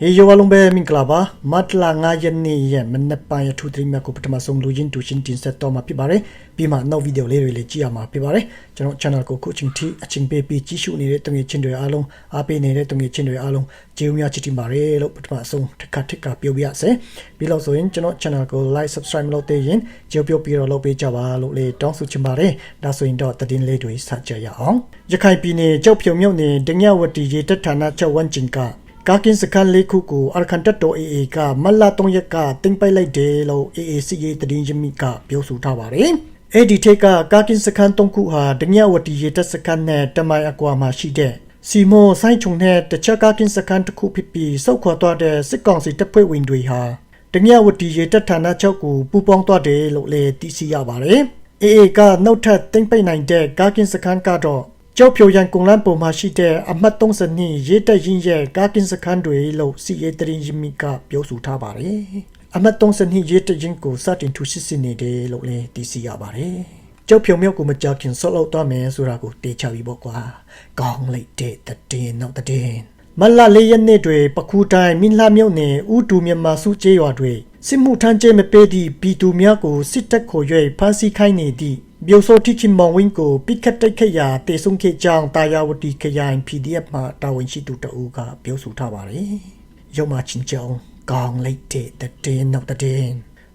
ဟေယောအလုံးပဲမင်္ဂလာပါမတ်လာ9ရက်နေ့ရဲ့မနက်ပိုင်းအထူးသဖြင့်မြတ်ကိုပထမဆုံးလူချင်းတူချင်းတင်ဆက်တော့မှာဖြစ်ပါတယ်ပြီးမှနောက်ဗီဒီယိုလေးတွေလည်းကြည့်ရမှာဖြစ်ပါတယ်ကျွန်တော် channel ကိုခုချိန်ထိအချိန်ပေးပြီးကြည့်ရှုနေတဲ့တငယ်ချင်းတွေအားလုံးအားပေးနေတဲ့တငယ်ချင်းတွေအားလုံးကျေးဇူးများချစ်တင်ပါတယ်လို့ပထမဆုံးတစ်ခါတစ်ခါပြောပြရစေပြီးလို့ဆိုရင်ကျွန်တော် channel ကို like subscribe လုပ်သေးရင်ကျေးဇူးပြုပြီးတော့လုပ်ပေးကြပါလို့လေတောင်းဆိုချင်ပါတယ်ဒါဆိုရင်တော့တည်င်းလေးတွေစကြရအောင်ရခိုင်ပြည်နယ်ကြောက်ဖြုံမြို့နယ်ဒညဝတီရေတပ်ဌာနချုပ်ဝန်းကျင်က ကာကင်စကန်လေးခုကိုအာခန်တက်တော် AA ကမလ3ရက်ကတင်ပိုက်လိုက်တယ်လို့ AA စီရေးတရင်ရမိကပြောဆိုထားပါတယ်။အဲ့ဒီထက်ကကာကင်စကန်3ခုဟာဒညဝတီရေတပ်စကန်နဲ့တမိုင်အကွာမှာရှိတဲ့စီမိုဆိုင်ချုံနဲ့တခြားကာကင်စကန်တစ်ခုဖြစ်ပြီးစောက်ခွာသွားတဲ့စစ်ကောင်စီတပ်ဖွဲ့ဝင်တွေဟာဒညဝတီရေတပ်ဌာနချုပ်ကိုပူးပေါင်းသွားတယ်လို့လည်းသိရှိရပါတယ်။ AA ကနှုတ်ထပ်တင်ပိတ်နိုင်တဲ့ကာကင်စကန်ကတော့ ကျောက်ဖြိုရန်ကုံလန်းပုံမှာရှိတဲ့အမှတ်32ရေးတက်ရင်ရဲ့ကာကင်စခန်းတွေလို့စီရေးတရင်ယမီကပြောဆိုထားပါတယ်။အမှတ်32ရေးတက်ရင်ကိုစတင်ထူရှိစစ်နေတယ်လို့လည်းသိရှိရပါတယ်။ကျောက်ဖြိုမြို့ကိုမကြခင်ဆော့လောက်တော့မယ်ဆိုတာကိုတေချာပြီးပေါ့ကွာ။ကောင်းလိုက်တဲ့တဲ့နောက်တဲ့မလလေးရက်နေ့တွေပခုတိုင်းမင်းလှမြို့နယ်ဥတူမြန်မာစုကျေးရွာတွေစစ်မှုထမ်းကျဲမပေးသည့်ပြည်သူများကိုစစ်တပ်ခေါ်၍ဖမ်းဆီးခိုင်းနေသည့် biểu số thị kim mong wing ko picket tay khe ya te sung khe chang ta ya wati khe ya pdf ma ta win shi tu ta u ka ပြောဆိုထားပါတယ်ရုံမှာချင်းချောင်းကောင်းလိုက်တဲ့တဲ့နောက်တဲ့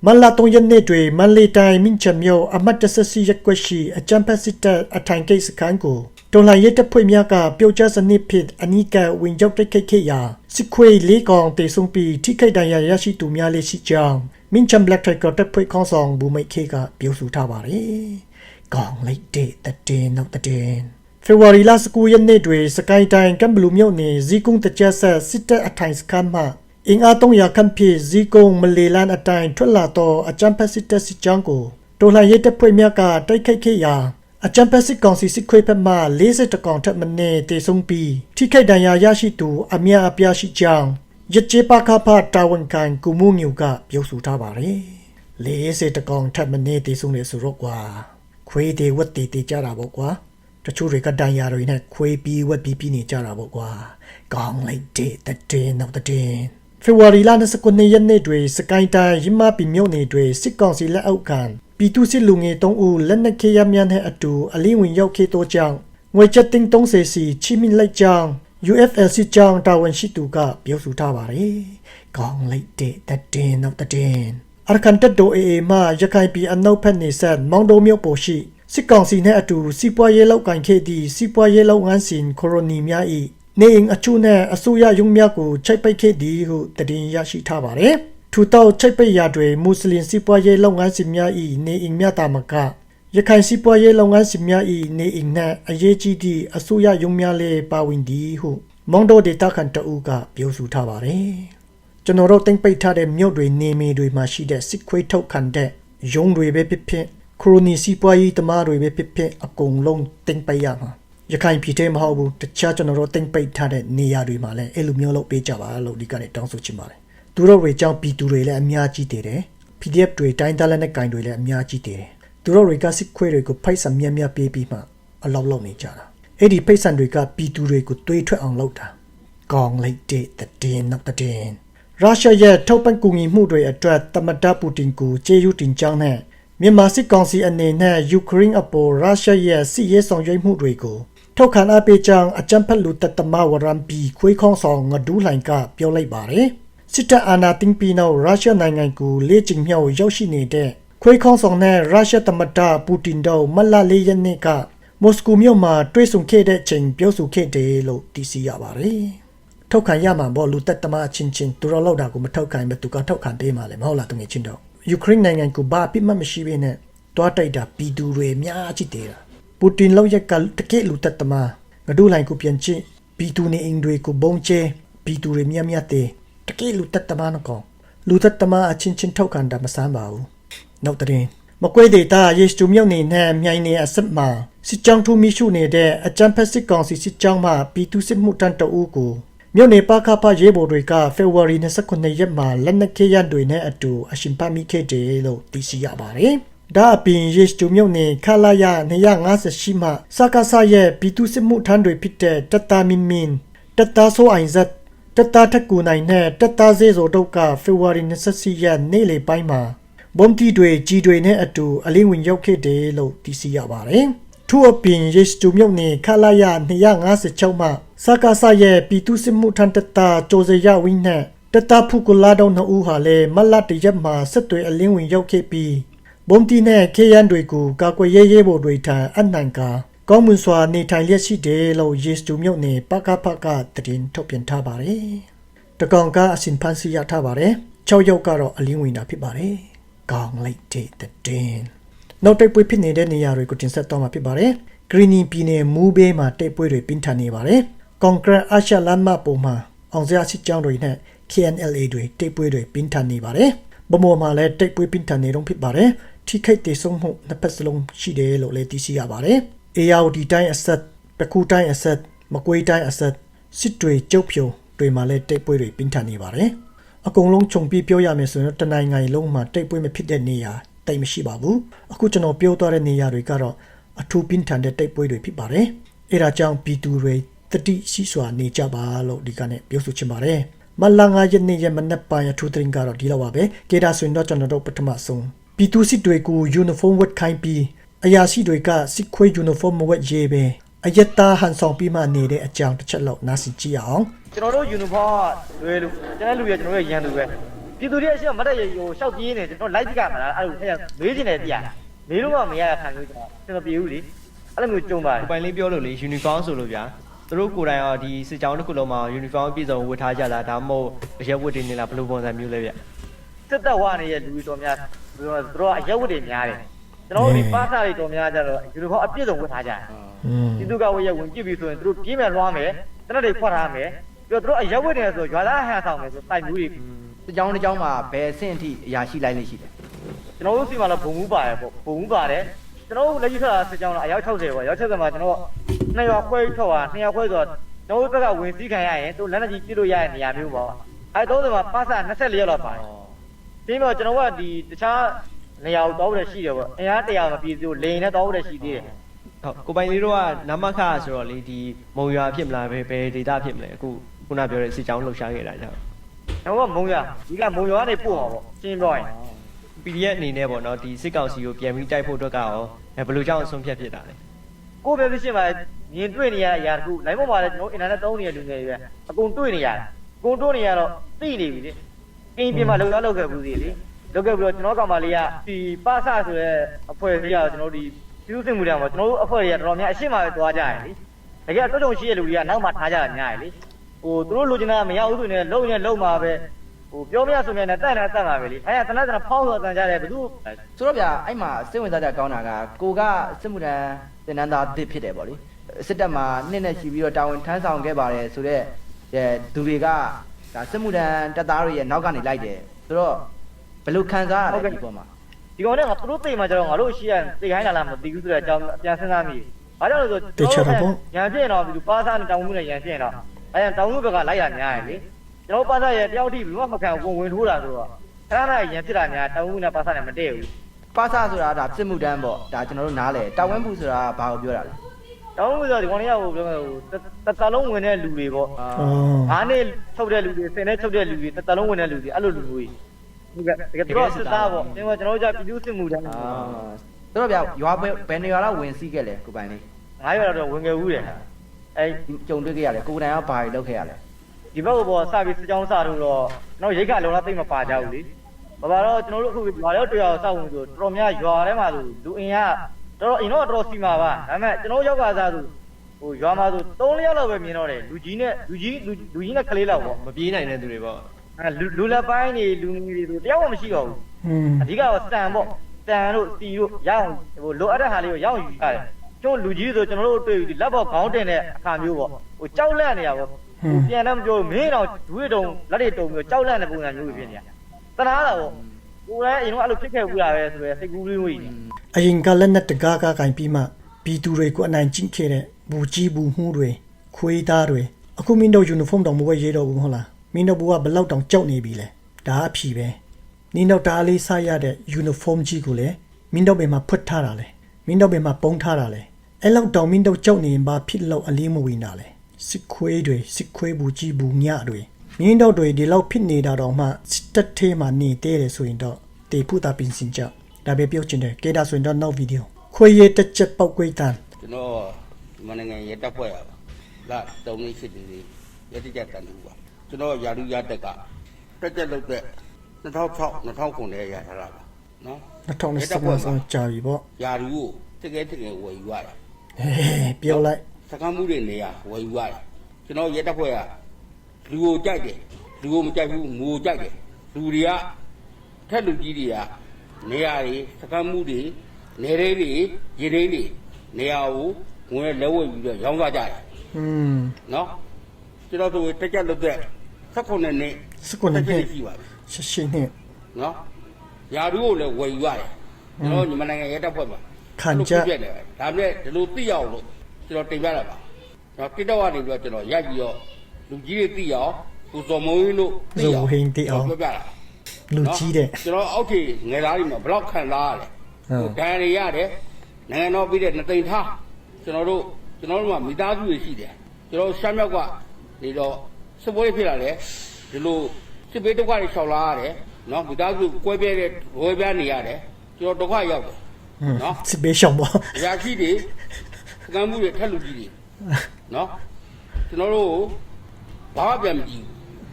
မလာတုံးရနေတွေမလေးတိုင်းမင်းချမျိုးအမတ်တဆစီရက်ွက်ရှိအချမ်ပစစ်တအထိုင်ကိစ္စခန်းကိုတော်လှန်ရေးတပ်ဖွဲ့များကပျောက်ကြားစနစ်ဖြစ်အနိကဝင်ရောက်တိုက်ခိုက်ခဲ့ရာစစ်ခွေလေးကောင်တေဆုံးပြီးထိခိုက်ဒဏ်ရာရရှိသူများလည်းရှိကြောင်းမင်းချမ်ဘလက်ထရကတပ်ဖွဲ့ခေါင်းဆောင်ဘူမိတ်ခေကပြောဆိုထားပါတယ် ကောင်းလိုက်တဲ့တဲ့နောက်တဲ့ဖေဖော်ဝါရီလ19ရက်နေ့တွင်စကိုင်းတိုင်းကမ်ဘလူမြို့နယ်ဇီကုန်းတကြဆက်စစ်တပ်အထိုင်စခန်းမှအင်အား300ခန့်ဖြင့်ဇီကုန်းမလီလန်အတိုင်းထွက်လာသောအကြမ်းဖက်စစ်တပ်စစ်ကြောင်းကိုတော်လှန်ရေးတပ်ဖွဲ့များကတိုက်ခိုက်ခဲ့ရာအကြံဖက်စစ်ကောင်စီစစ်ခွေးဘက်မှ40ကောင်ထက်မနည်းတေဆုံးပြီးထိခိုက်ဒဏ်ရာရရှိသူအများအပြားရှိကြောင်းရကြေပါခဖတာဝန်ခံကုမှုမျိုးကပြောဆိုထားပါတယ်40ကောင်ထက်မနည်းတေဆုံးနေဆိုတော့ကွာ ခွေးတွေဝက်တွေတေကြတာပေါ့ကွာတချို့တွေကဒဏ်ရာတွေနဲ့ခွေးပြီးဝက်ပြီးပြီးနေကြတာပေါ့ကွာကောင်းလိုက်တဲ့တဲ့နောက်တဲ့ဖေဖော်ဝါရီလ29ရက်နေ့တွင်စကိုင်းတိုင်းရမပီမြို့နယ်တွင်စစ်ကောင်စီလက်အောက်ခံပြည်သူစစ်လူငယ်၃ဦးလက်နက်ခဲယမ်းများနဲ့အတူအလင်းဝင်ရောက်ခဲ့သောကြောင့်ငွေချက်တင်း30စီချိမိလိုက်ကြောင်း UFLC ကြောင်းတာဝန်ရှိသူကပြောဆိုထားပါတယ်။ကောင်းလိုက်တဲ့တဲ့နောက်တဲ့ အာကန်တက်တိုအေအေမှရခိုင်ပြည်အနောက်ဘက်နေဆက်မောင်တုံမြို့ပေါ်ရှိစစ်ကောင်စီနှင့်အတူစီးပွားရေးလောက်ကင်ခဲ့သည့်စီးပွားရေးလုပ်ငန်းစဉ်ကိုရိုနီများ၏နေအိမ်အချို့နဲ့အစိုးရရုံးများကိုချိတ်ပိတ်ခဲ့သည်ဟုတည်င်းရရှိထားပါတယ်။ထူတောက်ချိတ်ပိတ်ရာတွင်မွတ်စလင်စီးပွားရေးလုပ်ငန်းစဉ်များ၏နေအိမ်များတာမကရခိုင်စီးပွားရေးလုပ်ငန်းစဉ်များ၏နေအိမ်နှင့်အရေးကြီးသည့်အစိုးရရုံးများလည်းပါဝင်သည်ဟုမောင်တော်ဒေတာခန်တအူးကပြောဆိုထားပါတယ်။ ကျွန်တော်တို့တင်ပိတ်ထားတဲ့မြို့တွေနေမီတွေမှာရှိတဲ့စစ်ခွေးထုတ်ခံတဲ့ရုံးတွေပဲဖြစ်ဖြစ်ခရိုနီစီးပွားရေးတမားတွေပဲဖြစ်ဖြစ်အကုန်လုံးတင်ပိတ်ရမှာရခိုင်ပြည်ထဲမဟုတ်ဘူးတခြားကျွန်တော်တို့တင်ပိတ်ထားတဲ့နေရာတွေမှာလည်းအဲ့လိုမျိုးလုပ်ပေးကြပါလို့ဒီကနေတောင်းဆိုချင်ပါတယ်သူတို့တွေကြောင့်ပြည်သူတွေလည်းအများကြီးတည်တယ် PDF တွေတိုင်းသားလက်နဲ့ကင်တွေလည်းအများကြီးတည်တယ်သူတို့တွေကစစ်ခွေးတွေကိုဖိုက်ဆံမြတ်မြတ်ပေးပြီးမှအလောက်လောက်နေကြတာအဲ့ဒီဖိတ်ဆံတွေကပြည်သူတွေကိုတွေးထွက်အောင်လုပ်တာကောင်းလိုက်တဲ့တဲ့နောက်တဲ့ ရုရှားရဲ့ထောက်ပံ့ကူညီမှုတွေအတွက်တမတပူတင်ကိုကျေးဇူးတင်ကြောင်းနဲ့မြန်မာစစ်ကောင်စီအနေနဲ့ယူကရိန်းအပေါ်ရုရှားရဲ့စစ်ရေးဆောင်ရွက်မှုတွေကိုထောက်ခံအားပေးကြောင်းအကြံဖက်လူတပ်တမဝရမ်ပီခွေးခေါင်းဆောင်ငဒူးလှိုင်ကပြောလိုက်ပါတယ်စစ်တပ်အာဏာသိမ်းပြီးနောက်ရုရှားနိုင်ငံကိုလေ့ကျင့်မြောက်ရောက်ရှိနေတဲ့ခွေးခေါင်းဆောင်နဲ့ရုရှားသမ္မတပူတင်တို့မလလေးရက်နေ့ကမော်စကိုမြို့မှာတွေ့ဆုံခဲ့တဲ့ချိန်ပြောဆိုခဲ့တယ်လို့သိရှိရပါတယ်။ ထောက်ခံရမှာပေါ့လူသက်သမားချင်းချင်းသူတော်လောက်တာကိုမထောက်ခံဘဲသူကထောက်ခံပေးမှာလေမဟုတ်လားတငယ်ချင်းတော့ယူကရိန်းနိုင်ငံကိုဘာအပြစ်မှမရှိဘဲနဲ့တွားတိုက်တာပြည်သူတွေအများကြီးတေးတာပူတင်လောက်ရက်ကတကယ်လူသက်သမားငဒူးလိုင်ကိုပြန်ချင်းပြည်သူနေအင်တွေကိုဘုံကျဲပြည်သူတွေမြတ်မြတ်တေးတကယ်လူသက်သမားနော်ကောင်လူသက်သမားအချင်းချင်းထောက်ခံတာမဆန်းပါဘူးနောက်တဲ့မကွေးဒေတာယေရှုမြုပ်နေနဲ့မြိုင်နေအဆက်မှာစစ်ကြောင်းထူမိရှုနေတဲ့အကြံဖက်စစ်ကောင်စီစစ်ကြောင်းမှပြည်သူစစ်မှုတန်းတအူးကို မြို့နယ်ပါခဖရေးဘော်တွေကဖေဖော်ဝါရီ29ရက်မှာလက်နက်ခဲယမ်းတွေနဲ့အတူအရှင်ဖတ်မိခဲ့တယ်လို့သိရှိရပါတယ်။ဒါအပြင်ယေရှုမြုပ်နေခလာရ258မှစကားဆရဲ့ပြည်သူစစ်မှုထမ်းတွေဖြစ်တဲ့တတမင်မင်တတဆိုအိုင်ဇတ်တတက်သားထက်ကူနိုင်တဲ့တက်သားစေးစောတုတ်ကဖေဖော်ဝါရီ24ရက်နေ့လေပိုင်းမှာဘုံတီတွေကြီးတွေနဲ့အတူအလင်းဝင်ရောက်ခဲ့တယ်လို့သိရှိရပါတယ်။ ထို့အပြင်ယေရှုမြုပ်နေခလာရ256မှစကားဆရဲ့ပြည်သူစစ်မှုထမ်းတက်သားကြိုစရဝင်းနဲ့တက်သားဖုကလာတော့နှစ်ဦးဟာလည်းမလတ်တရက်မှာစစ်တွေအလင်းဝင်ရောက်ခဲ့ပြီးဘုံတီနဲ့ခေယန်တွေကိုကာကွယ်ရေးရေးဖို့တွေထံအနှံကကောင်းမွန်စွာနေထိုင်လျက်ရှိတယ်လို့ယေရှုမြုပ်နေပကပကတရင်ထုတ်ပြန်ထားပါတယ်။တကောင်ကအစင်ဖန်စီရထားပါတယ်။6ယောက်ကတော့အလင်းဝင်တာဖြစ်ပါတယ်။ကောင်းလိုက်တဲ့တဲ့ နောက်တိုက်ပွဲဖြစ်နေတဲ့နေရာတွေကိုတင်ဆက်တော့မှာဖြစ်ပါတယ်။ Greening ပြည်နယ်မူးဘေးမှာတိုက်ပွဲတွေပြင်းထန်နေပါတယ်။ Concrete အရှလမ်းမပေါ်မှာအောင်စရာစစ်ကြောင်းတွေနဲ့ KNLA တွေတိုက်ပွဲတွေပြင်းထန်နေပါတယ်။ဗမော်မှာလည်းတိုက်ပွဲပြင်းထန်နေတော့ဖြစ်ပါတယ်။ထိခိုက်ဒေဆုံးမှုနှစ်ဖက်စလုံးရှိတယ်လို့လည်းသိရှိရပါတယ်။ ARD တိုင်းအဆက်ပကူတိုင်းအဆက်မကွေးတိုင်းအဆက်စစ်တွေကျုပ်ဖြုံတွေမှာလည်းတိုက်ပွဲတွေပြင်းထန်နေပါတယ်။အကုန်လုံးခြုံပြီးပြောရမယ်ဆိုရင်တနိုင်ငံလုံးမှာတိုက်ပွဲမဖြစ်တဲ့နေရာ တိတ်မရှိပါဘူး။အခုကျွန်တော်ပြောသွားတဲ့နေရာတွေကတော့အထူးပြင်းထန်တဲ့တိုက်ပွဲတွေဖြစ်ပါတယ်။အဲဒါကြောင့်ပြည်သူတွေတတိရှိစွာနေကြပါလို့ဒီကနေ့ပြောဆိုချင်ပါတယ်။မလာငါယနေ့ရမနက်ပိုင်းအထူးသတင်းကတော့ဒီလောက်ပါပဲ။ကေဒါဆိုရင်တော့ကျွန်တော်တို့ပထမဆုံးပြည်သူစစ်တွေကိုယူနီဖောင်းဝတ်ခိုင်းပြီးအရာရှိတွေကစစ်ခွေးယူနီဖောင်းမဝတ်ရေးပဲအယက်သားဟန်ဆောင်ပြီးမှနေတဲ့အကြောင်းတစ်ချက်လောက်နားဆင်ကြည့်အောင်ကျွန်တော်တို့ယူနီဖောင်းကလွယ်လို့ကျန်တဲ့လူတွေကျွန်တော်တို့ရန်သူပဲ ပြည်သူတွေအရှေ့မတ်တက်ရဟိုရှောက်ပြေးနေကျွန်တော်လိုက်ကြည့်ကြမှာလားအဲ့လိုအဲ့မေးချင်တယ်တရားမေးလို့မှမရခံလို့ကျွန်တော်ကျွန်တော်ပြေးဘူးလေအဲ့လိုမျိုးကြုံပါတယ်ပိုင်လေးပြောလို့လေယူနီဖောင်းဆိုလို့ဗျာသူတို့ကိုယ်တိုင်ရောဒီစစ်ကြောင်းတစ်ခုလုံးမှာယူနီဖောင်းပြည့်စုံဝတ်ထားကြတာဒါမှမဟုတ်အရက်ဝတ်တွေနေလားဘယ်လိုပုံစံမျိုးလဲဗျစစ်တပ်ဝါနေတဲ့လူတွေတော်များသူတို့သူတို့ကအရက်ဝတ်တွေများတယ်ကျွန်တော်တို့ဒီပါစာတွေတော်များကြတော့ယူနီဖောင်းအပြည့်စုံဝတ်ထားကြတယ်อืมပြည်သူကဝတ်ရဝင်ကြည့်ပြီးဆိုရင်သူတို့ပြေးမယ်လွှားမယ်တနက်တွေခွက်ထားမယ်ပြီးတော့သူတို့အရက်ဝတ်နေဆိုရွာသားဟန်ဆောင်မယ်ဆိုတိုက်မျိုးတွေ တကြောင်တစ်ကြောင်မှာဘယ်အဆင့်အထိအရာရှိလိုက်လိမ့်ရှိတယ်ကျွန်တော်တို့စီမှာတော့ဘုံမှုပါတယ်ပေါ့ဘုံမှုပါတယ်ကျွန်တော်တို့လက်ရှိထွက်တာစစ်ကြောင်းတော့အယောက်60ပေါ့အယောက်60မှာကျွန်တော်နှစ်ရွာခွဲထွက်သွားနှစ်ရွာခွဲဆိုတော့ကျွန်တော်တို့ဘက်ကဝင်စည်းခံရရင်သူလက်နက်ကြီးပြစ်လို့ရတဲ့နေရာမျိုးပေါ့အဲ30မှာပါစာ24ရက်လောက်ပါတယ်ပြီးတော့ကျွန်တော်ကဒီတခြားနေရာကိုတောင်းရရှိတယ်ပေါ့အင်အား100မပြည့်စုံလိန်နဲ့တောင်းရရှိသေးတယ်ဟုတ်ကိုပိုင်လေးတို့ကနမခဆိုတော့လေဒီမုံရွာဖြစ်မလားဘယ်ဘယ်ဒေတာဖြစ်မလဲအခုခုနပြောတဲ့စစ်ကြောင်းလှုပ်ရှားခဲ့တာကြောင့် ကျွန်တော်ကမုံရဒီကမုံရကနေပို့မှာပေါ့ရှင်းပြောရင် PDF အနေနဲ့ပေါ့နော်ဒီစစ်ကောင်စီကိုပြန်ပြီးတိုက်ဖို့အတွက်ကရောအဲဘယ်လိုကြောင့်အဆုံးဖြတ်ဖြစ်တာလဲကိုယ်ပဲဖြစ်မှာမြင်တွေ့နေရတဲ့အရာတခုလိုင်းပေါ်မှာလည်းကျွန်တော်အင်တာနက်သုံးနေတဲ့လူငယ်တွေပဲအကုန်တွေ့နေရတယ်အကုန်တွေ့နေရတော့သိနေပြီလေအင်းပြင်မှာလောက်ရလောက်ခဲ့ဘူးစီလေလောက်ခဲ့ပြီးတော့ကျွန်တော်ကောင်မလေးကဒီပါဆဆိုတဲ့အဖွဲ့အစည်းကကျွန်တော်ဒီပြုစုစင်မှုတွေမှာကျွန်တော်တို့အဖွဲ့တွေကတော်တော်များအရှိမပဲသွားကြရတယ်လေတကယ်တော့တုံရှိတဲ့လူတွေကနောက်မှထားကြတာများတယ်လေ ဟိုသူတို့လိုချင်တာမရဘူးဆိုရင်လုံရင်လုံမှာပဲဟိုပြောမရဆိုမြဲနဲ့တန့်တယ်တန့်မှာပဲလေအဲဒါတနက်တနက်ဖောင်းဆိုတန်ကြတယ်ဘယ်သူဆိုတော့ဗျာအဲ့မှာစိတ်ဝင်စားကြကောင်းတာကကိုကစစ်မှုထမ်းတင်နန်းသားတစ်ဖြစ်တယ်ဗောလေစစ်တပ်မှာနှစ်နဲ့ချီပြီးတော့တာဝန်ထမ်းဆောင်ခဲ့ပါတယ်ဆိုတော့အဲသူတွေကဒါစစ်မှုထမ်းတပ်သားတွေရဲ့နောက်ကနေလိုက်တယ်ဆိုတော့ဘယ်လိုခံစားရလဲဒီပေါ်မှာဒီကောင်နဲ့ငါသူတို့သိမှကျတော့ငါတို့ရှိရသိခိုင်းတာလားမသိဘူးဆိုတဲ့အကြောင်းပြန်စဉ်းစားမိ။ဘာကြောင့်လဲဆိုတော့ရန်ပြည့်တော့ဒီပါစားနဲ့တောင်မှုနဲ့ရန်ပြည့်တော့ အဲတောင်မှုဘက်ကလိုက်ရများရလေ။ကျွန်တော်ပါစားရဲ့တယောက်ထိဘယ်မှမခံဝင်ဝင်ထိုးတာဆိုတော့ခဏခဏရန်ဖြစ်တာများတောင်မှုနဲ့ပါစားနဲ့မတည့်ဘူးပါစဆိုတာဒါစစ်မှုထမ်းပေါ့ဒါကျွန်တော်တို့နားလဲတာဝန်မှုဆိုတာဘာကိုပြောတာလဲ။တောင်မှုဆိုတော့ဒီကောင်လေးကဟိုပြောဟိုတတလုံးဝင်တဲ့လူတွေပေါ့အာอ๋อ။ငါးနဲ့ချုပ်တဲ့လူတွေဆယ်နဲ့ချုပ်တဲ့လူတွေတတလုံးဝင်တဲ့လူတွေအဲ့လိုလူတွေဟုတ်ကဲ့တကယ်တော့စစ်သားပေါ့။ကျွန်တော်ကျွန်တော်တို့ကပြည်သူစစ်မှုတန်းအာဆိုတော့ဗျာရွာဘယ်ဘယ်နေရာလောက်ဝင်စီးခဲ့လဲကိုပိုင်လေးငါးရွာတော့ဝင်ခဲ့ဦးတယ်။ အဲဒီကြုံတွေ့ခဲ့ရတယ်ကိုယ်တိုင်ကဘာတွေလုပ်ခဲ့ရလဲဒီဘက်ကတော့စပြီးစကြောင်းစတော့တော့ကျွန်တော်ရိတ်ခလုံးလားသိမပါကြဘူးလေဘာပါတော့ကျွန်တော်တို့အခုရွာရောက်တရားစောက်ဝင်ဆိုတော်တော်များရွာထဲမှာဆိုလူအင်ကတော်တော်အင်တော့တော်စီမှာပါဒါပေမဲ့ကျွန်တော်ရောက်ကစားဆိုဟိုရွာမှာဆို3ရက်လောက်ပဲမြင်တော့တယ်လူကြီးနဲ့လူကြီးလူကြီးနဲ့ကလေးလောက်ပေါ့မပြေးနိုင်တဲ့သူတွေပေါ့အဲလူလူလက်ပိုင်းနေလူငယ်တွေဆိုတယောက်မှမရှိတော့ဘူးอืมအဓိကကစတန်ပေါ့စတန်တို့စီတို့ရအောင်ဟိုလိုအပ်တဲ့ဟာလေးကိုရအောင်ယူရတယ် ကျွန်တော်လူကြီးဆိုကျွန်တော်တို့တွေ့ပြီးလက်ပေါ်ခေါင်းတင်တဲ့အခါမျိုးပေါ့ဟိုကြောက်လန့်နေရပေါ့ဟိုပြန်တော့မပြောဘူးမင်းတော့ဒွေတုံလက်တွေတုံပြီးတော့ကြောက်လန့်တဲ့ပုံစံမျိုးဖြစ်နေတာတနာတာပေါ့ကိုယ်လည်းအရင်ကအဲ့လိုဖြစ်ခဲ့ဘူးလားပဲဆိုရယ်စိတ်ကူးလေးဝိနေအရင်ကလက်နဲ့တကားကားကင်ပြီးမှပြည်သူတွေကိုအနိုင်ကျင့်ခဲ့တဲ့ဘူကြီးဘူးမှုတွေခွေးသားတွေအခုမင်းတို့ယူနီဖောင်းတောင်မဝတ်ရဲတော့ဘူးမဟုတ်လားမင်းတို့ဘကဘယ်လောက်တောင်ကြောက်နေပြီလဲဒါအဖြီပဲနင်းတို့ဒါလေးစားရတဲ့ယူနီဖောင်းကြီးကိုလည်းမင်းတို့ဘယ်မှာဖွက်ထားတာလဲမင်းတို့ဘယ်မှာပုံထားတာလဲ အဲ့လောက်တောင်မင်းတို့ကြောက်နေရင်ဘာဖြစ်လို့အလေးမဝင်တာလဲစစ်ခွေးတွေစစ်ခွေးဘူးကြီးဘူးညတွေမင်းတို့တွေဒီလောက်ဖြစ်နေတာတော့မှစစ်တပ်ထဲမှာနေသေးတယ်ဆိုရင်တော့တေဖူတာပင်စင်ကြဒါပဲပြောချင်တယ်ကေဒါဆိုရင်တော့နောက်ဗီဒီယိုခွေရတက်ချက်ပောက်ကွေးတန်ကျွန်တော်မနငယ်ရတက်ဖွဲ့ရပါလာတုံးလေးရှိတယ်လေရတက်ကြတန်လို့ပါကျွန်တော်ယာလူရတက်ကတက်ကြလုတ်တဲ့2006 2009နဲ့ရထားတာပါနော်2025ဆိုကြာပြီပေါ့ယာလူကိုတကယ်တကယ်ဝယ်ယူရတယ်ဟေး ပြောလိုက်စကမ်းမှုတွေနေရဝယ်ယူရတယ်ကျွန်တော်ရတက်ဖွဲ့ကလူကိုကြိုက်တယ်လူကိုမကြိုက်ဘူးငိုကြိုက်တယ်လူတွေကထက်လူကြီးတွေကနေရာတွေစကမ်းမှုတွေနေရိတွေရေရိတွေနေရာကိုဝင်လဲဝယ်ပြီးတော့ရောင်းသွားကြတယ်อืมနော်ကျွန်တော်တို့တက်ကြက်လုပ်တဲ့16နှစ်နဲ့16နှစ်တက်ကြက်ရှိပါပြီရှရှင်းနဲ့နော်ယာရုကိုလည်းဝယ်ယူရတယ်ကျွန်တော်ညီမနိုင်ငံရဲတပ်ဖွဲ့မှာ ခံကြအဲ့လိုပြည့်တယ်ပဲဒါပေမဲ့ဒီလိုသိအောင်လို့ကျွန်တော်တင်ပြတာပါနော်တိတော့ကနေပြီးတော့ကျွန်တော်ရိုက်ပြီးတော့လူကြီးတွေသိအောင်ကိုစော်မုံကြီးလို့ပြောပြတာလူကြီးတဲ့ကျွန်တော်အောက်ထည်ငယ်သားတွေမှာဘလောက်ခံစားရတယ်ဟုတ်ဟိုဒဏ်တွေရတယ်နိုင်ငံတော်ပြီးတဲ့နှစ်သိန်းထားကျွန်တော်တို့ကျွန်တော်တို့မှာမိသားစုတွေရှိတယ်ကျွန်တော်ရှမ်းမြောက်ကနေတော့စပွဲဖြစ်လာတယ်ဒီလိုစစ်ဘေးဒုက္ခတွေရှောင်လာရတယ်နော်မိသားစုကွဲပြဲတဲ့ဝဲပြားနေရတယ်ကျွန်တော်ဒုက္ခရောက်တယ်ဟွ န်းနော်စစ်ဘေးရှောင်ပေါ့အရာရှိတွေစကမ်းမှုတွေထက်လူကြီးတွေနော်ကျွန်တော်တို့ဘာမှပြန်မကြည့်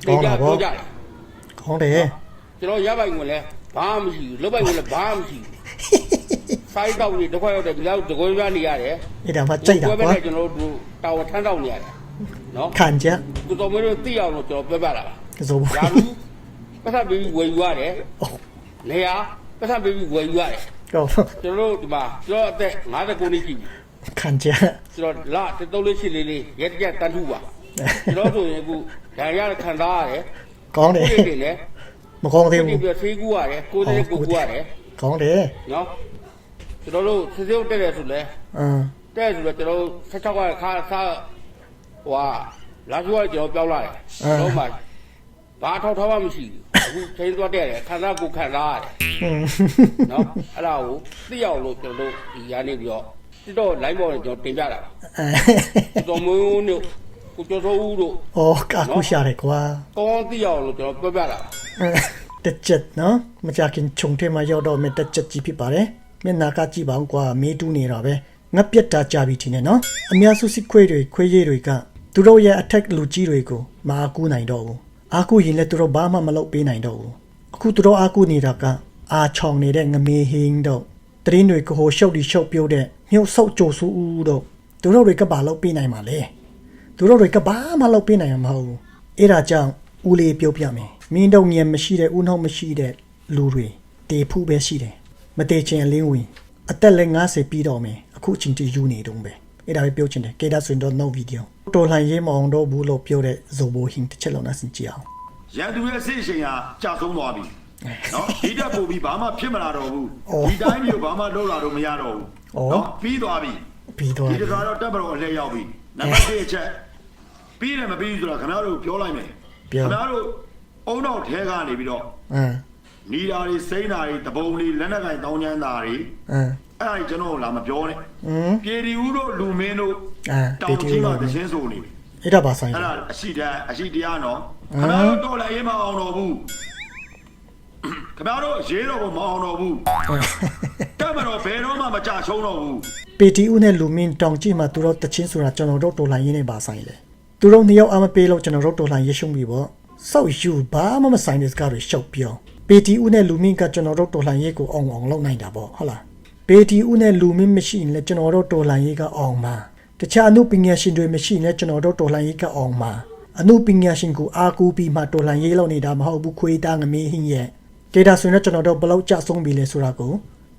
ဘူးကြပြောကြတယ်ကောင်းတယ်ကျွန်တော်ရပိုင်ဝင်လဲဘာမှမရှိဘူးလုတ်ပိုင်ဝင်လဲဘာမှမရှိဘူးစိုက်တော့နေတစ်ခွက်ရောက်တယ်ဒီလောက်တကွေးပြနေရတယ်အဲ့ဒါမှကြိုက်တာကွဲကွာပဲကျွန်တော်တို့တာဝထမ်းတော့နေရတယ်နော်ခံကြကိုတော်မင်းတို့သိအောင်လို့ကျွန်တော်ပြောပြတာပါဆိုယာလူပတ်သက်ပြီးဝယ်ယူရတယ်အော်နေရာပတ်သက်ပြီးဝယ်ယူရတယ် ကောကျွန်တော်တို့ဒီမှာကျွန်တော်အသက်59နှစ်ရှိပြီခံကြကျွန်တော်လာတတုံးလေးရှိလေးလေးရက်တစ်ရက်တန်းထုပါကျွန်တော်ဆိုရင်အခုဒဏ်ရခံစားရတယ်ကောင်းတယ်ကိုယ်တွေလည်းမကောင်းသေးဒီဘူးပြဆေးကူရတယ်ကိုယ်တွေကိုကူရတယ်ကောင်းတယ်နော်ကျွန်တော်တို့စစ်စစ်တက်တယ်ဆိုလဲအင်းတဲ့ဆိုတော့ကျွန်တော်16ကခါစားဟွာလာကျွားကျွန်တော်ပြောင်းလာတယ်ကျွန်တော်မှ ဘာထောက်ထားမှမရှိဘူးအခုချိန်သွားတဲ့ခန္ဓာကိုယ်ခံစားရတယ်ဟွန်းနော်အဲ့ဒါကိုသိအောင်လို့ကျွန်တော်တို့ဒီရနေပြီးတော့တိတော့ line ပေါ်နဲ့ကျွန်တော်တင်ပြတာအဲတော်မုံတို့ကိုကျော်စိုးဦးတို့အော်ကာကူရှာတယ်ကွာကောင်းသိအောင်လို့ကျွန်တော်ပြောပြတာတက်ချက်နော်မကြခင်ခြုံထဲမှာရောက်တော့မယ်တက်ချက်ကြီးဖြစ်ပါတယ်မျက်နာကကြည့်ပါအောင်ကွာမေးတူးနေတာပဲငါပြက်တာကြပြီထင်တယ်နော်အများစုစစ်ခွေးတွေခွေးရည်တွေကသူတို့ရဲ့ attack လူကြီးတွေကိုမအားကူနိုင်တော့ဘူး အားကူရင်လည်းသူတို့ဘာမှမလုပ်ပေးနိုင်တော့ဘူးအခုသူတို့အားကူနေတာကအာချောင်နေတဲ့ငမေဟင်းတို့တရင်တွေကိုဟိုရှုပ်ဒီရှုပ်ပြုတ်တဲ့မြုပ်ဆုပ်ကြိုဆူဦးတို့သူတို့တွေကဘာလုပ်ပေးနိုင်မှာလဲသူတို့တွေကဘာမှလုပ်ပေးနိုင်မှာမဟုတ်ဘူးအဲ့ဒါကြောင့်ဦးလေးပြောပြမယ်မင်းတို့ညံမရှိတဲ့ဦးနှောက်မရှိတဲ့လူတွေတေဖူးပဲရှိတယ်မတေချင်အလင်းဝင်အသက်လည်း90ပြီးတော့မယ်အခုအချိန်တည်းယူနေတုံးပဲအဲ့ဒါပဲပြောချင်တယ်ကေဒါဆိုရင်တော့ no video တော်လှန်ရေးမအောင်တော့ဘူးလို့ပြောတဲ့ဇိုဘိုဟင်းတစ်ချက်လောက်နဲ့စင်ကြည့်အောင်ရန်သူရဲ့အစီအရှင်ကကြာဆုံးသွားပြီနော်ဒီတက်ပို့ပြီးဘာမှဖြစ်မလာတော့ဘူးအော်ဒီတိုင်းမျိုးဘာမှလုပ်လာတော့မရတော့ဘူးအော်နော်ပြီးသွားပြီပြီးတော့ဒီတခါတော့တက်မတော်အလှည့်ရောက်ပြီနံပါတ်1အချက်ပြီးတယ်မပြီးဘူးဆိုတာခင်ဗျားတို့ပြောလိုက်မယ်ပြောခင်ဗျားတို့အုံတော့ထဲကနေပြီးတော့အမ်နီတာတွေစိမ့်တာတွေတပုံတွေလက်နက်ကင်တောင်းချမ်းတာတွေအမ်အဲ့ဒါကြီးကျွန်တော်တို့လာမပြောနဲ့ဟမ်ပြေဒီဦးတို့လူမင်းတို့ အာတောတေင်းတီကြီးဦးကလို့သချင်းဆိုနေပြီအဲ့ဒါပါဆိုင်အဲ့လဲဒါအရှိတန်းအရှိတရားနော်ဟမ်ခင်ဗျားတို့တော်လည်းရေးမအောင်တော့ဘူးခင်ဗျားတို့ရေးတော့မအောင်တော့ဘူးတက်မတော့ဘယ်တော့မှမကြချုံတော့ဘူးပေတီဦးနဲ့လူမင်းတောင်ကြည့်မှသူတို့တချင်းဆိုတာကျွန်တော်တို့တော်လှန်ရေးနေပါဆိုင်လေသူတို့နှစ်ယောက်အမပေးလို့ကျွန်တော်တို့တော်လှန်ရေးရှုံးပြီပေါ့စောက်ယူဘာမှမဆိုင်တဲ့စကားတွေရှောက်ပြောပေတီဦးနဲ့လူမင်းကကျွန်တော်တို့တော်လှန်ရေးကိုအောင်အောင်လုပ်နိုင်တာပေါ့ဟုတ်လားပေတီဦးနဲ့လူမင်းမရှိရင်လည်းကျွန်တော်တို့တော်လှန်ရေးကအောင်မှာ တခြားအမှုပညာရှင်တွေမရှိရင်လည်းကျွန်တော်တို့တော်လှန်ရေးကအောင်မှာအမှုပညာရှင်ကိုအားကိုးပြီးမှတော်လှန်ရေးလုပ်နေတာမဟုတ်ဘူးခွေးသားငမင်းဟင်းရဲ့ဒေတာဆိုရင်တော့ကျွန်တော်တို့ဘယ်လောက်ကြဆုံးပြီလဲဆိုတာကို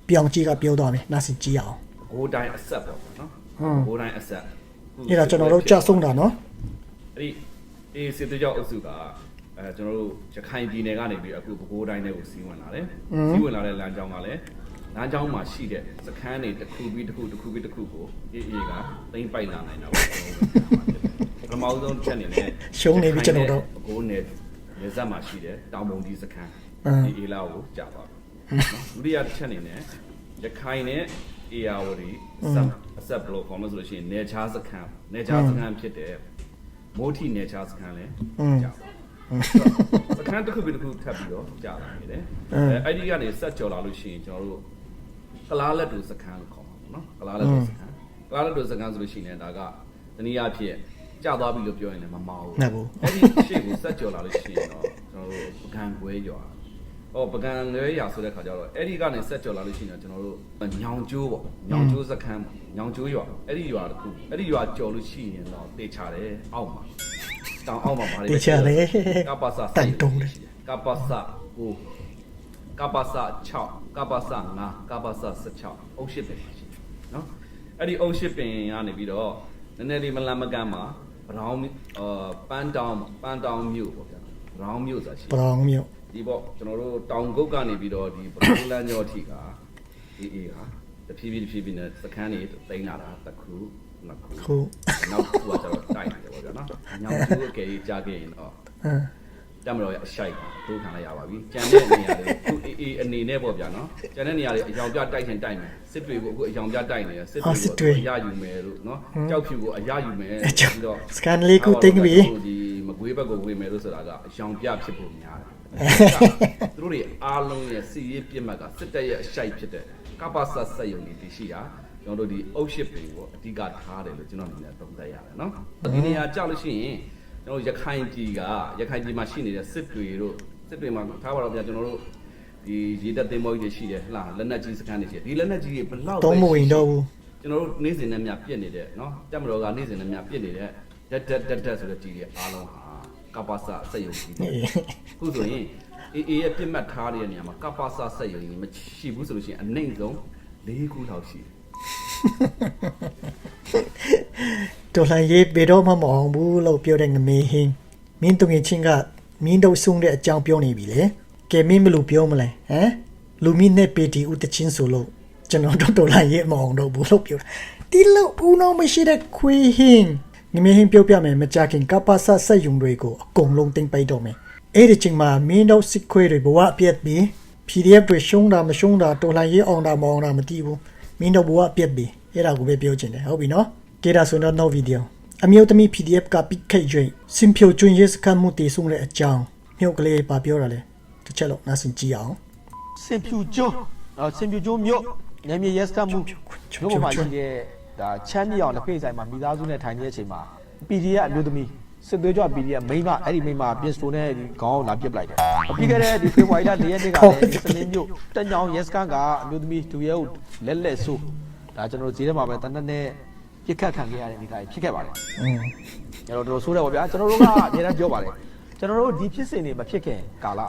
ပြောင်ကြီးကပြောသွားမယ်နားစင်ကြည့်အောင်ဘိုးတိုင်းအဆက်ပေါ့နော်ဟမ်ဘိုးတိုင်းအဆက်အဲ့ဒါကျွန်တော်တို့ကြဆုံးတာနော်အဲ့ဒီအေးစစ်တကြောက်အုပ်စုကအဲကျွန်တော်တို့ရခိုင်ပြည်နယ်ကနေပြီးအခုဘိုးတိုင်းတွေကိုစီးဝင်လာတယ်စီးဝင်လာတဲ့လမ်းကြောင်းကလည်း လမ်းကြောင်းမှာရှိတဲ့စခန်းတွေတစ်ခုပြီးတစ်ခုတစ်ခုပြီးတစ်ခုကိုအေးအေးကသိမ့်ပိုက်လာနိုင်တာပေါ့ပထမဦးဆုံးချက်အနေနဲ့ရှုံးနေပြီကျွန်တော်တို့ဘိုးနယ်နေဆက်မှာရှိတဲ့တောင်ပုံကြီးစခန်းအင်းအေးအေးလာကိုကြာပါနော်ဒုတိယတစ်ချက်အနေနဲ့ရခိုင်နဲ့အေယာဝတီစက်အဆက်ဘယ်လိုခေါ်မလဲဆိုလို့ရှိရင်နေချားစခန်းနေချားစခန်းဖြစ်တဲ့မိုးထီနေချားစခန်းလဲကြာပါစခန်းတစ်ခုပြီးတစ်ခုထပ်ပြီးတော့ကြာလာနေတယ်အင်းအဲအဲ့ဒီကနေဆက်ကြော်လာလို့ရှိရင်ကျွန်တော်တို့ ကလားလက်တူစခန်းလို့ခေါ်မှာပေါ့နော်ကလားလက်တူစခန်းကလားလက်တူစခန်းဆိုလို့ရှိရင်ဒါကတနည်းအားဖြင့်ကြာသွားပြီလို့ပြောရင်လည်းမမောင်းဟုတ်ဘူးအဲ့ဒီရှေ့ကိုဆက်ကြော်လာလို့ရှိရင်တော့ကျွန်တော်တို့ပကံကွဲရွာဟောပကံလွဲရွာဆိုတဲ့ခါကျတော့အဲ့ဒီကနေဆက်ကြော်လာလို့ရှိရင်တော့ကျွန်တော်တို့ညောင်ကျိုးပေါ့ညောင်ကျိုးစခန်းပေါ့ညောင်ကျိုးရွာအဲ့ဒီရွာတစ်ခုအဲ့ဒီရွာကြော်လို့ရှိရင်တော့တေချာတယ်အောက်မှာတောင်အောက်မှာဗာလေတေချာတယ်ကပ္ပစတန်တုံးတယ်ကပ္ပစကို ကပ္ပစ6ကပ္ပစ9ကပ္ပစ16အုပ်ရှိပင်ရှိတယ်နော်အဲ့ဒီအုပ်ရှိပင်ကနေပြီးတော့နည်းနည်းလေးမလန်မကန်းမှာဘရောင်းအာပန်းတောင်ပန်းတောင်မြို့ပေါ့ဗျာဘရောင်းမြို့ဆိုတာရှိပရောင်မြို့ဒီပေါ့ကျွန်တော်တို့တောင်ကုတ်ကနေပြီးတော့ဒီဘရောင်းလမ်းကျော်အထိကအေးအေးဟာတဖြည်းဖြည်းတဖြည်းဖြည်းနဲ့စခန်းတွေတိမ့်လာတာတစ်ခုနှစ်ခုခုနောက်တစ်ခုကကျတော့တိုက်နေတယ်ပေါ့ဗျာနော်ညောင်ကျိုးအကယ်ကြီးကြားခဲ့ရင်တော့အင်း တက်မတော်ရဲ့အရှိုက်တိုးခံလိုက်ရပါပြီ။ကြံတဲ့နေရာတွေသူအေးအေးအနေနဲ့ပေါ့ဗျာနော်။ကြံတဲ့နေရာတွေအယောင်ပြတိုက်ရင်တိုက်မယ်။စစ်တွေကိုအခုအယောင်ပြတိုက်နေရစစ်တွေကိုအရယူမယ်လို့နော်။ကြောက်ဖြူကိုအရယူမယ်အဲ့ကြောင့်ပြီးတော့စကန်လေးခုသိမ့်ပြီဒီမကွေးဘက်ကိုဝင်မယ်လို့ဆိုတာကအယောင်ပြဖြစ်ဖို့များတယ်။သူတို့တွေအားလုံးရဲ့စီရေးပြစ်မှတ်ကစစ်တပ်ရဲ့အရှိုက်ဖြစ်တဲ့ကပ္ပစစက်ယုံတွေတရှိတာကျွန်တော်တို့ဒီအုပ်ရှစ်ပင်ကိုအဓိကထားတယ်လို့ကျွန်တော်အနေနဲ့သုံးသပ်ရတယ်နော်။ဒီနေရာကြောက်လို့ရှိရင် ကျွန်တော်တို့ရခိုင်ပြည်ကရခိုင်ပြည်မှာရှိနေတဲ့စစ်တွေတို့စစ်တွေမှာထားပါတော့ဗျာကျွန်တော်တို့ဒီရေတပ်သင်္ဘောကြီးတွေရှိတယ်ဟလားလက်နက်ကြီးစခန်းတွေရှိတယ်ဒီလက်နက်ကြီးတွေဘလောက်ပဲသုံးမဝင်တော့ဘူးကျွန်တော်တို့နေ့စဉ်နဲ့မြပြစ်နေတဲ့နော်တက်မတော်ကနေ့စဉ်နဲ့မြပြစ်နေတဲ့တက်တက်တက်တက်ဆိုတဲ့ကြီးတွေအားလုံးဟာကပ္ပစစက်ယုံကြီးတွေခုဆိုရင်အေးအေးရဲ့ပြစ်မှတ်ထားတဲ့နေရာမှာကပ္ပစစက်ယုံကြီးမရှိဘူးဆိုလို့ရှိရင်အနှိမ့်ဆုံး၄ခုလောက်ရှိတယ် တော်လှန်ရေးဘယ်တော့မှမအောင်ဘူးလို့ပြောတဲ့ငမေဟင်းမင်းတုငင်ချင်းကမင်းတို့ဆုံတဲ့အကြောင်းပြောနေပြီလေကဲမင်းဘယ်လိုပြောမလဲဟမ်လူမင်းနဲ့ပေတီဦးတချင်းဆိုလို့ကျွန်တော်တို့တော်လှန်ရေးမအောင်တော့ဘူးလို့ပြောတာဒီလိုဦးနောမရှိတဲ့ခွေးဟင်းငမေဟင်းပြောပြမယ်မကြခင်ကပ္ပဆတ်ဆက်ယုံတွေကိုအကုန်လုံးတင်ပိုက်တော့မယ်အဲ့ဒီချိန်မှာမင်းတို့စစ်ခွေးတွေဘဝအပြက်ပြီး PDF တွေရှုံးတာမရှုံးတာတော်လှန်ရေးအောင်တာမအောင်တာမသိဘူးမင်းတို့ဘဝအပြက်ပြီး အဲ့ဒါကိုပဲပြောချင်တယ်ဟုတ်ပြီနော်ကေဒါဆိုတော့ no video အမျိုးသမီး PDF ကပိတ်ခိတ်ကျွင်းစင်ဖြိုကျွင်းရေးစခန်းမှုတည်ဆုံတဲ့အကြောင်းမြုပ်ကလေးပါပြောတာလေတစ်ချက်လောက်နားဆင်ကြည့်အောင်စင်ဖြူကျွန်းနော်စင်ဖြူကျွန်းမြို့နေမြေရဲစခန်းမှုမြို့ပေါ်မှာရှိတဲ့ဒါချမ်းမြေအောင်လက်ဖေးဆိုင်မှာမိသားစုနဲ့ထိုင်နေတဲ့အချိန်မှာ PDF အမျိုးသမီးစစ်သွေးကြွ PDF မိန်းမအဲ့ဒီမိန်းမပြင်စတိုနဲ့ဒီခေါင်းကိုလာပစ်ပလိုက်တယ်ပြီးခဲ့တဲ့ဒီဖေဖော်ဝါရီလ၄ရက်နေ့ကလည်းစနေမြို့တညောင်ရဲစခန်းကအမျိုးသမီးတူရဲကိုလက်လက်ဆိုး ဒါကျွန်တော်တို့ဈေးထဲမှာပဲတနက်နဲ့ပြစ်ခတ်ခံခဲ့ရတဲ့နေသားဖြစ်ခဲ့ပါတယ် อืม ကျွန်တော်တို့ဆိုးတယ်ပေါ့ဗျာကျွန်တော်တို့ကအများအားပြောပါတယ်ကျွန်တော်တို့ဒီဖြစ်စဉ်တွေမဖြစ်ခင်ကာလ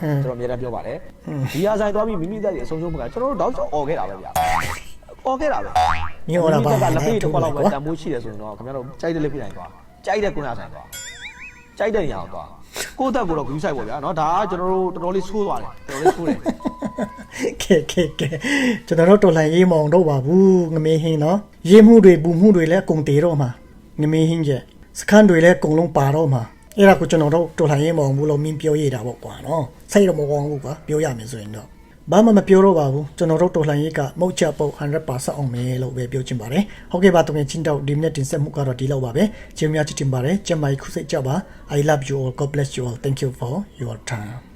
အင်း ကျွန်တော်အများအားပြောပါတယ်ဒီဟာဆိုင်သွားပြီးမိမိသားတွေအဆုံးရှုံးမှာကျွန်တော်တို့တောက်ချော်អော်ခဲ့တာပဲဗျာអော်ခဲ့တာပဲ ညောလာပါ မိမိသားကလက်ဖေးတစ်ခွက် ကွာ လောက်ပဲတန်ဖိုးရှိတယ်ဆိုရင်တော့ခင်ဗျားတို့ကြိုက်တဲ့လက်ဖေးဆိုင်သွားကြိုက်တဲ့ကုနာဆိုင်သွားကြိုက်တဲ့နေရာကိုသွားကိုယ့်တက်ကိုတော့ဂူးဆိုင်ပေါ့ဗျာเนาะဒါကကျွန်တော်တို့တော်တော်လေးဆိုးသွားတယ်တော်တော်လေးဆိုးတယ် ကဲကဲကဲကျွန်တော်တို့တော်လှန်ရေးမအောင်တော့ပါဘူးငမေဟင်းနော်ရေးမှုတွေပူမှုတွေလည်းအကုန်တည်တော့မှာငမေဟင်းကျစခန်းတွေလည်းအကုန်လုံးပါတော့မှာအဲ့ဒါကိုကျွန်တော်တို့တော်လှန်ရေးမအောင်ဘူးလို့မင်းပြောရတာပေါ့ကွာနော်စိတ်တော့မကောင်းဘူးကွာပြောရမယ်ဆိုရင်တော့ဘာမှမပြောတော့ပါဘူးကျွန်တော်တို့တော်လှန်ရေးကမုတ်ချက်ပုတ်100%အောင်မယ်လို့ပဲပြောချင်ပါတယ်ဟုတ်ကဲ့ပါတကယ်ချင်းတော့ဒီမိနစ်တင်ဆက်မှုကတော့ဒီလောက်ပါပဲကျေးဇူးများချစ်တင်ပါတယ်ကျမကြီးခုစိတ်ကြပါ I love you all God bless you all thank you for your time